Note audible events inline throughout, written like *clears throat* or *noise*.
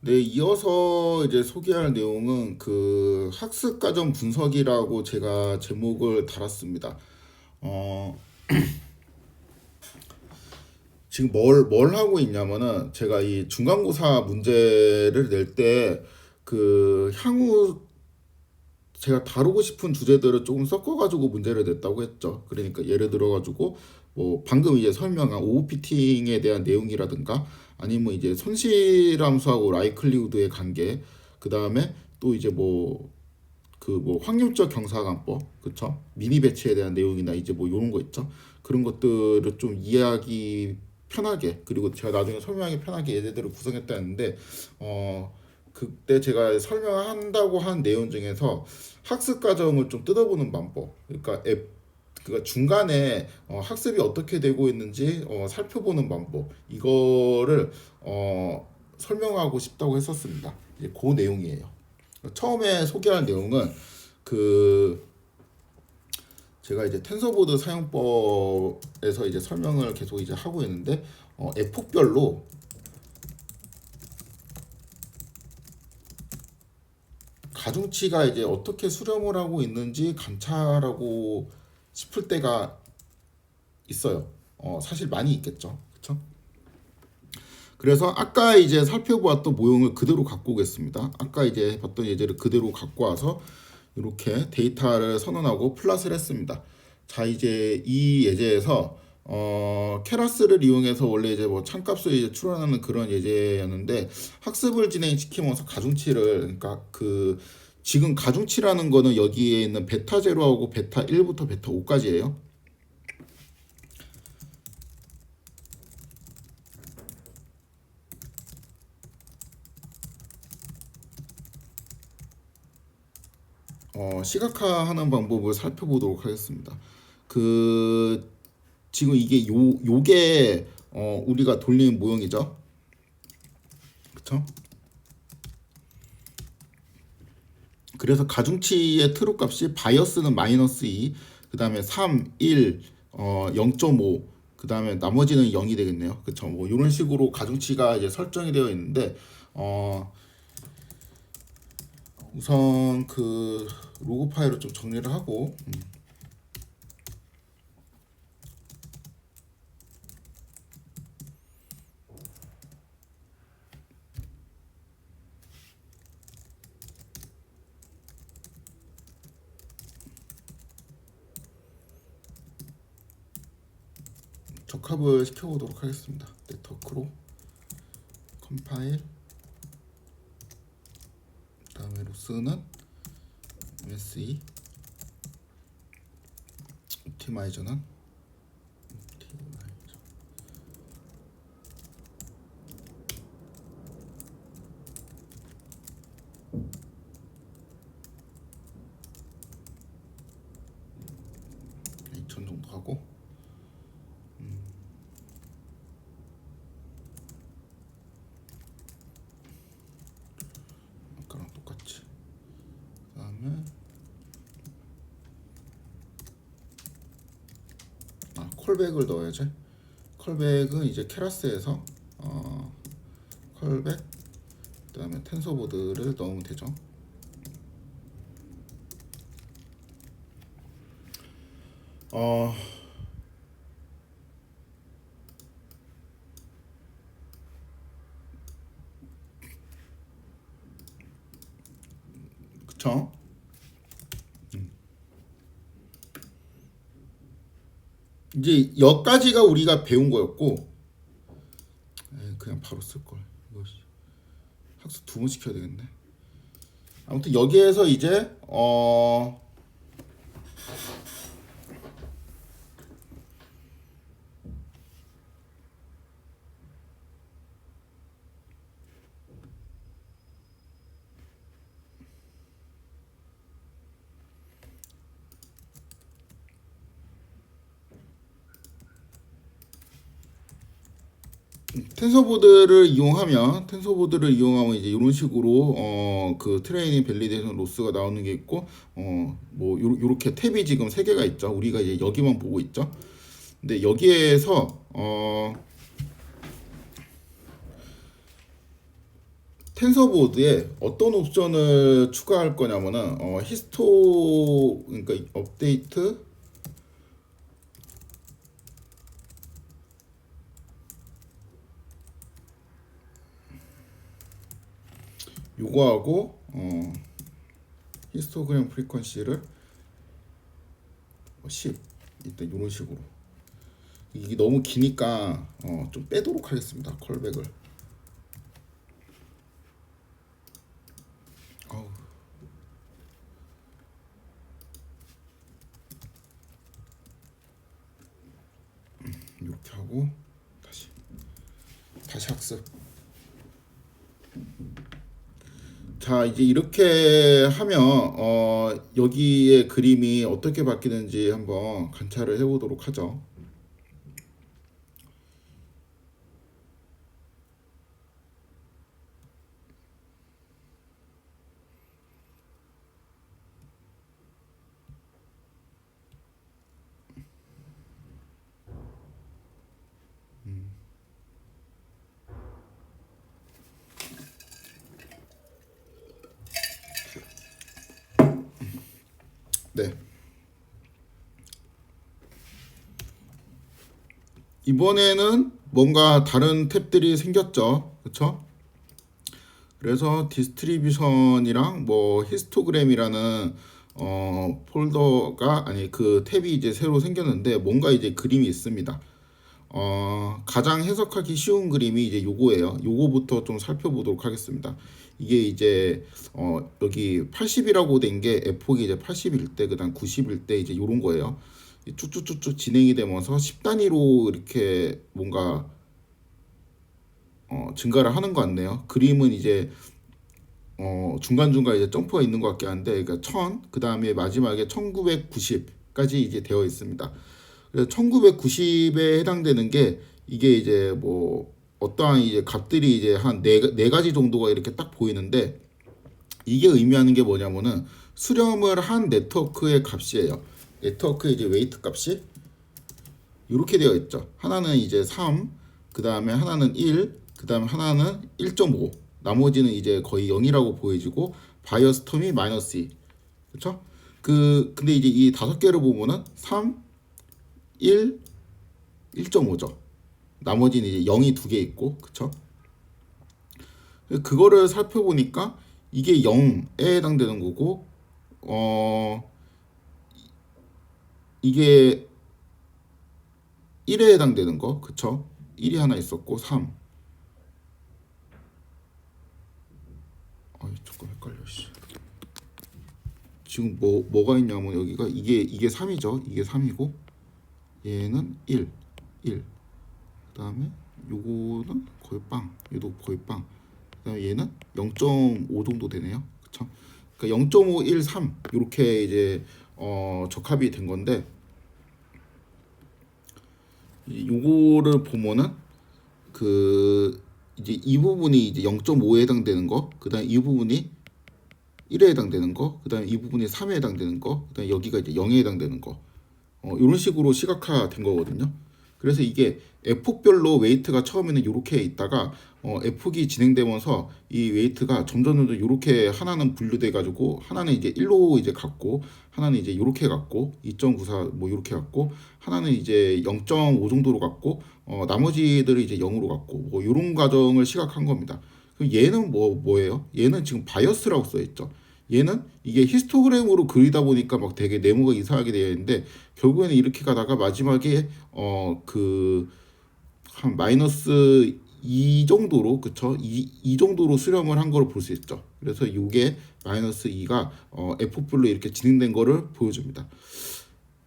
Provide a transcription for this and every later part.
네, 이어서 이제 소개할 내용은 그 학습 과정 분석이라고 제가 제목을 달았습니다. 어, *clears throat* 지금 뭘, 뭘 하고 있냐면은 제가 이 중간고사 문제를 낼 때 그 향후 제가 다루고 싶은 주제들을 조금 섞어가지고 문제를 냈다고 했죠. 그러니까 예를 들어가지고 뭐 방금 이제 설명한 오피팅에 대한 내용이라든가 아니면 이제 손실 함수하고 라이클리우드의 관계 그 다음에 또 이제 뭐 그뭐 확률적 경사관법 그쵸? 미니 배치에 대한 내용이나 이제 뭐 이런 거 있죠? 그런 것들을 좀 이해하기 편하게 그리고 제가 나중에 설명하기 편하게 얘네들을 구성했다 했는데 어 그때 제가 설명한다고 한 내용 중에서 학습 과정을 좀 뜯어보는 방법 그러니까 앱 그러니까 중간에 어, 학습이 어떻게 되고 있는지 어, 살펴보는 방법 이거를 어, 설명하고 싶다고 했었습니다. 이제 그 내용이에요. 처음에 소개할 내용은 그 제가 이제 텐서보드 사용법에서 이제 설명을 계속 이제 하고 있는데 어, F폭별로 가중치가 이제 어떻게 수렴을 하고 있는지 관찰하고 싶을 때가 있어요. 어, 사실 많이 있겠죠. 그렇죠? 그래서 아까 이제 살펴보았던 모형을 그대로 갖고 오겠습니다. 아까 이제 봤던 예제를 그대로 갖고 와서 이렇게 데이터를 선언하고 플랫을 했습니다. 자, 이제 이 예제에서 어, 케라스를 이용해서 원래 이제 뭐 참값을 이제 추론하는 그런 예제였는데 학습을 진행시키면서 가중치를 그러니까 그 지금 가중치라는 거는 여기에 있는 베타 제로하고 베타 1부터 베타 5까지예요. 어, 시각화하는 방법을 살펴보도록 하겠습니다. 그 지금 이게 요 요게 어, 우리가 돌리는 모형이죠. 그래서 가중치의 트루 값이 바이어스는 마이너스 2, 그 다음에 3, 1, 어, 0.5, 그 다음에 나머지는 0이 되겠네요. 그쵸. 뭐, 이런 식으로 가중치가 이제 설정이 되어 있는데, 어, 우선 그 로그 파일을 좀 정리를 하고, 음. 적합을 시켜보도록 하겠습니다. 네트워크로 컴파일 그다음에 로스는 MSE 옵티마이저는 옵티마이저 네, 2천 정도 하고 아까랑 똑같이 그다음에 아 콜백을 넣어야지 콜백은 이제 케라스에서 어 콜백 그다음에 텐서보드를 넣으면 되죠. 어 그쵸 이제 여기까지가 우리가 배운 거였고 그냥 바로 쓸 걸. 이거 씨, 학습 두 번 시켜야 되겠네. 아무튼 여기에서 이제 어 텐서보드를 이용하면 텐서보드를 이용하면 이제 이런 식으로 어 그 트레이닝 밸리데이션 로스가 나오는 게 있고 어뭐 요렇게 탭이 지금 세 개가 있죠. 우리가 이제 여기만 보고 있죠. 근데 여기에서 어 텐서보드에 어떤 옵션을 추가할 거냐면은 어, 히스토 그러니까 업데이트 요거하고 어, 히스토그램 프리퀀시를 10 일단 이런 식으로. 이게 너무 기니까 어, 좀 빼도록 하겠습니다 컬백을. 어우. 음, 이렇게 하고 다시 다시 학습 자 이제 이렇게 하면 어, 여기에 그림이 어떻게 바뀌는지 한번 관찰을 해보도록 하죠. 네. 이번에는 뭔가 다른 탭들이 생겼죠. 그렇죠? 그래서 디스트리뷰션이랑 뭐 히스토그램이라는 어 폴더가 아니 그 탭이 이제 새로 생겼는데 뭔가 이제 그림이 있습니다. 어 가장 해석하기 쉬운 그림이 이제 요거예요. 요거부터 좀 살펴보도록 하겠습니다. 이게 이제 어 여기 80이라고 된 게 F폭이 이제 80일 때 그 다음 90일 때 이제 요런 거예요. 쭉쭉쭉쭉 진행이 되면서 10단위로 이렇게 뭔가 어 증가를 하는 것 같네요. 그림은 이제 어 중간중간 이제 점프가 있는 것 같긴 한데 그러니까 1000 그 다음에 마지막에 1990까지 이제 되어 있습니다. 그래서 1990에 해당되는 게 이게 이제 뭐 어떠한 이제 값들이 이제 한네 네 가지 정도가 이렇게 딱 보이는데 이게 의미하는 게 뭐냐면은 수렴을 한 네트워크의 값이에요. 네트워크의 이제 웨이트 값이 이렇게 되어 있죠. 하나는 이제 3, 그 다음에 하나는 1, 그 다음에 하나는 1.5, 나머지는 이제 거의 0이라고 보여지고 바이어스 텀이 마이너스 2, 그렇죠? 그 근데 이제 이 다섯 개를 보면은 3, 1, 1.5죠. 나머지는 이제 0이 두 개 있고, 그쵸? 그거를 살펴보니까 이게 0에 해당되는 거고, 어, 이게 1에 해당되는 거, 그쵸? 1이 하나 있었고, 3. 아이, 조금 헷갈려, 씨. 지금 뭐, 뭐가 있냐면 여기가 이게, 이게 3이죠. 이게 3이고, 얘는 1, 1. 그 다음에 요거는 거의 빵, 얘도 거의 빵. 그 다음에 얘는 0.5 정도 되네요. 그쵸? 그러니까 0.513 이렇게 이제 어, 적합이 된 건데 이- 요거를 보면은 그 이제 이 부분이 이제 0.5에 해당되는 거, 그다음 이 부분이 1에 해당되는 거, 그다음 이 부분이 3에 해당되는 거, 그다음 여기가 이제 0에 해당되는 거. 어, 이런 식으로 시각화된 거거든요. 그래서 이게 F폭별로 웨이트가 처음에는 이렇게 있다가 어, F폭이 진행되면서 이 웨이트가 점점 점점 이렇게 하나는 분류돼 가지고 하나는 이제 1로 이제 갔고 하나는 이제 이렇게 갔고 2.94뭐 이렇게 갔고 하나는 이제 0.5 정도로 갔고 어, 나머지들이 이제 0으로 갔고 뭐 이런 과정을 시각한 겁니다. 그럼 얘는 뭐 뭐예요? 얘는 지금 바이어스라고 써 있죠. 얘는 이게 히스토그램으로 그리다 보니까 막 되게 네모가 이상하게 되어 있는데 결국에는 이렇게 가다가 마지막에 어 그 한 마이너스 2 정도로 그쵸? 이, 이 정도로 수렴을 한 거를 볼수 있죠. 그래서 이게 마이너스 2가 어 F별로 이렇게 진행된 거를 보여줍니다.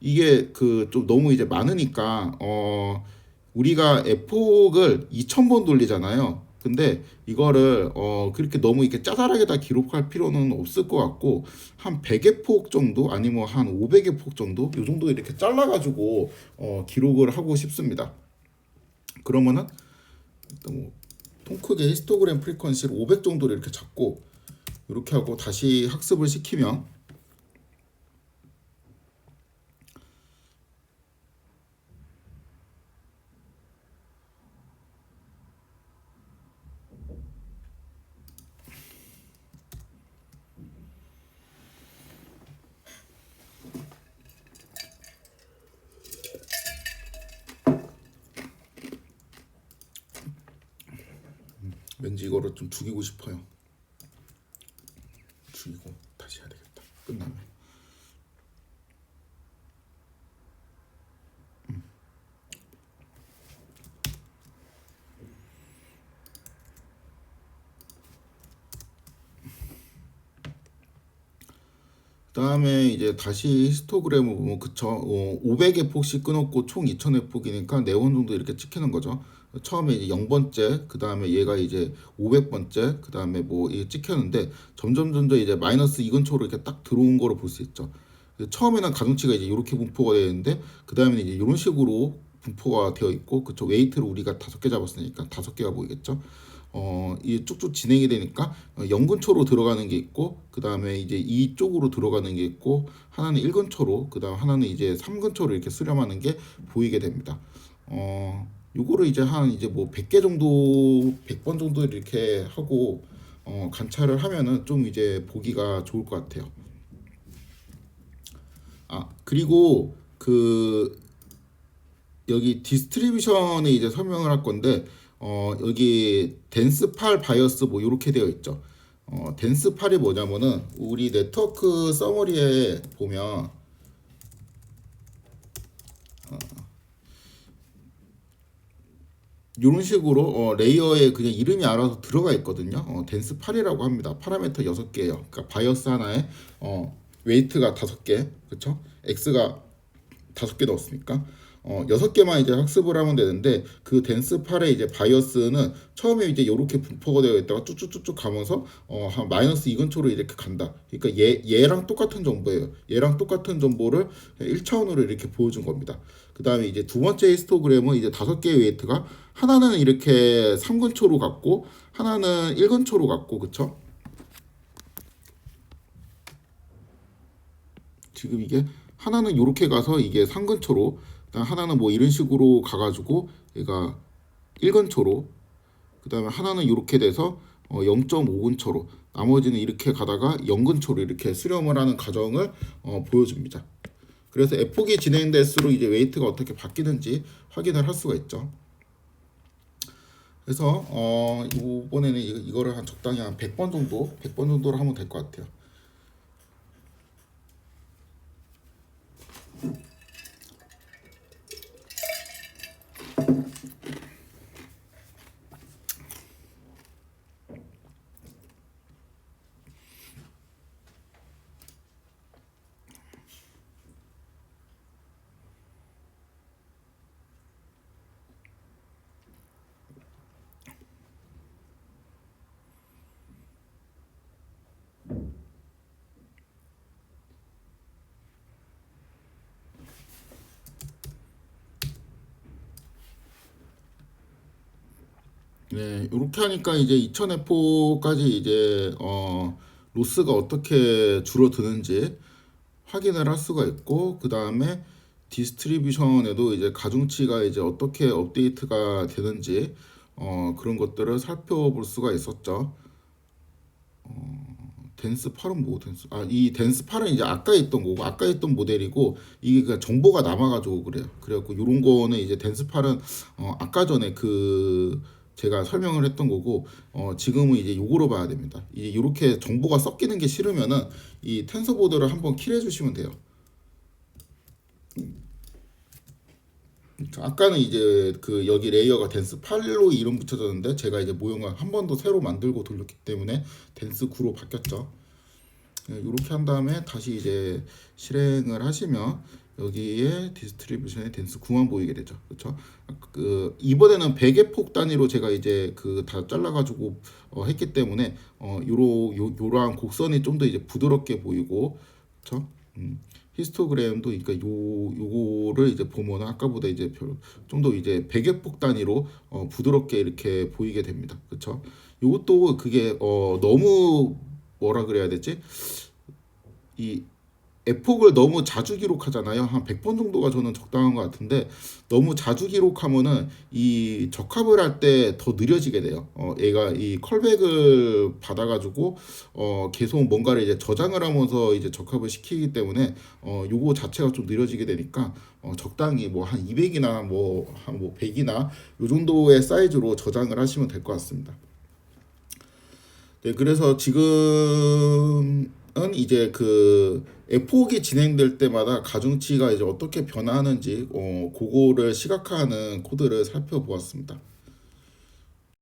이게 그 좀 너무 이제 많으니까 어 우리가 F폭을 2000번 돌리잖아요. 근데 이거를 어 그렇게 너무 이렇게 짜잘하게 다 기록할 필요는 없을 것 같고 한 100의 폭 정도 아니면 한 500의 폭 정도 요 정도 이렇게 잘라 가지고 어 기록을 하고 싶습니다. 그러면은 일단 뭐 통크게 히스토그램 프리퀀시를 500 정도를 이렇게 잡고 이렇게 하고 다시 학습을 시키면 왠지 이거를 좀 죽이고 싶어요. 죽이고 다시 해야 되겠다. 끝나면. 음. 그 다음에 이제 다시 히스토그램을 보면 그쵸 어, 500의 폭씩 끊었고 총 2000의 폭이니까 네번 정도 이렇게 찍히는 거죠. 처음에 이제 0번째, 그 다음에 얘가 이제 500번째, 그 다음에 뭐 이게 찍혔는데 점점 점점 이제 마이너스 2근초로 이렇게 딱 들어온 거로 볼 수 있죠. 처음에는 가중치가 이제 이렇게 분포가 되어 있는데 그 다음에는 이제 이런 식으로 분포가 되어 있고 그쵸 웨이트를 우리가 다섯 개 잡았으니까 다섯 개가 보이겠죠. 어, 이 쭉쭉 진행이 되니까 어, 0근초로 들어가는 게 있고 그 다음에 이제 이쪽으로 들어가는 게 있고 하나는 1근초로 그 다음 하나는 이제 3근초로 이렇게 수렴하는 게 보이게 됩니다. 어, 요거를 이제 한 이제 뭐 100개 정도 100번 정도 이렇게 하고 어, 관찰을 하면은 좀 이제 보기가 좋을 것 같아요. 아 그리고 그 여기 디스트리뷰션에 이제 설명을 할 건데 어 여기 댄스팔 바이어스 뭐 이렇게 되어 있죠. 어 댄스팔이 뭐냐면은 우리 네트워크 서머리에 보면 이런 식으로 어, 레이어에 그냥 이름이 알아서 들어가 있거든요. 어, 댄스 8이라고 합니다. 파라미터 6개예요. 그러니까 바이어스 하나에 어, 웨이트가 5개, 그렇죠? X가 5개 넣었으니까 어, 6개만 이제 학습을 하면 되는데 그 댄스 8의 이제 바이어스는 처음에 이제 이렇게 분포가 되어 있다가 쭉쭉쭉쭉 가면서 어, 한 마이너스 2근초로 이렇게 간다. 그러니까 얘 얘랑 똑같은 정보예요. 얘랑 똑같은 정보를 1차원으로 이렇게 보여준 겁니다. 그 다음에 이제 두 번째 히스토그램은 이제 다섯 개의 웨이트가 하나는 이렇게 3근초로 갔고 하나는 1근초로 갔고 그쵸? 지금 이게 하나는 이렇게 가서 이게 3근초로 하나는 뭐 이런 식으로 가가지고 얘가 1근초로 그 다음에 하나는 이렇게 돼서 어 0.5근초로 나머지는 이렇게 가다가 0근초로 이렇게 수렴을 하는 과정을 어 보여줍니다. 그래서 에폭이 진행될수록 이제 웨이트가 어떻게 바뀌는지 확인을 할 수가 있죠. 그래서 어 이번에는 이- 이거를 한 적당히 한 100번 정도, 100번 정도로 하면 될 것 같아요. 네, 이렇게 하니까 이제 2000F까지 이제 어 로스가 어떻게 줄어드는지 확인을 할 수가 있고 그 다음에 디스트리뷰션에도 이제 가중치가 이제 어떻게 업데이트가 되는지 어 그런 것들을 살펴볼 수가 있었죠. 댄스 8은 뭐 댄스 아이 댄스 8은 이제 아까 있던 거고 아까 있던 모델이고 이게 그 정보가 남아가지고 그래요. 그래갖고 요런 거는 이제 댄스 8은 어 아까 전에 그 제가 설명을 했던 거고 어 지금은 이제 요거로 봐야 됩니다. 이제 요렇게 정보가 섞이는 게 싫으면은 이 텐서보드를 한번 킬해 주시면 돼요. 아까는 이제 그 여기 레이어가 댄스 8로 이름 붙여졌는데 제가 이제 모형을 한 번 더 새로 만들고 돌렸기 때문에 댄스 9로 바뀌었죠. 이렇게 한 다음에 다시 이제 실행을 하시면 여기에 디스트리뷰션의 댄스 9만 보이게 되죠. 그렇죠? 그 이번에는 100의 폭 단위로 제가 이제 그 다 잘라 가지고 어, 했기 때문에 어 요로 요, 요러한 곡선이 좀 더 이제 부드럽게 보이고 그렇죠? 음. 히스토그램도 그러니까 요 요거를 이제 보면 아까보다 이제 좀 더 이제 백여폭 단위로 어 부드럽게 이렇게 보이게 됩니다. 그렇죠? 요것도 그게 어 너무 뭐라 그래야 되지? 이 에폭을 너무 자주 기록하잖아요. 한 100번 정도가 저는 적당한 것 같은데 너무 자주 기록하면은 이 적합을 할 때 더 느려지게 돼요. 어, 얘가 이 컬백을 받아가지고 어, 계속 뭔가를 이제 저장을 하면서 이제 적합을 시키기 때문에 어, 요거 자체가 좀 느려지게 되니까 어, 적당히 뭐 한 200이나 뭐 한뭐 100이나 요 정도의 사이즈로 저장을 하시면 될 것 같습니다. 네, 그래서 지금은 이제 그 에포기 진행될 때마다 가중치가 이제 어떻게 변화하는지 어, 그거를 시각화하는 코드를 살펴보았습니다.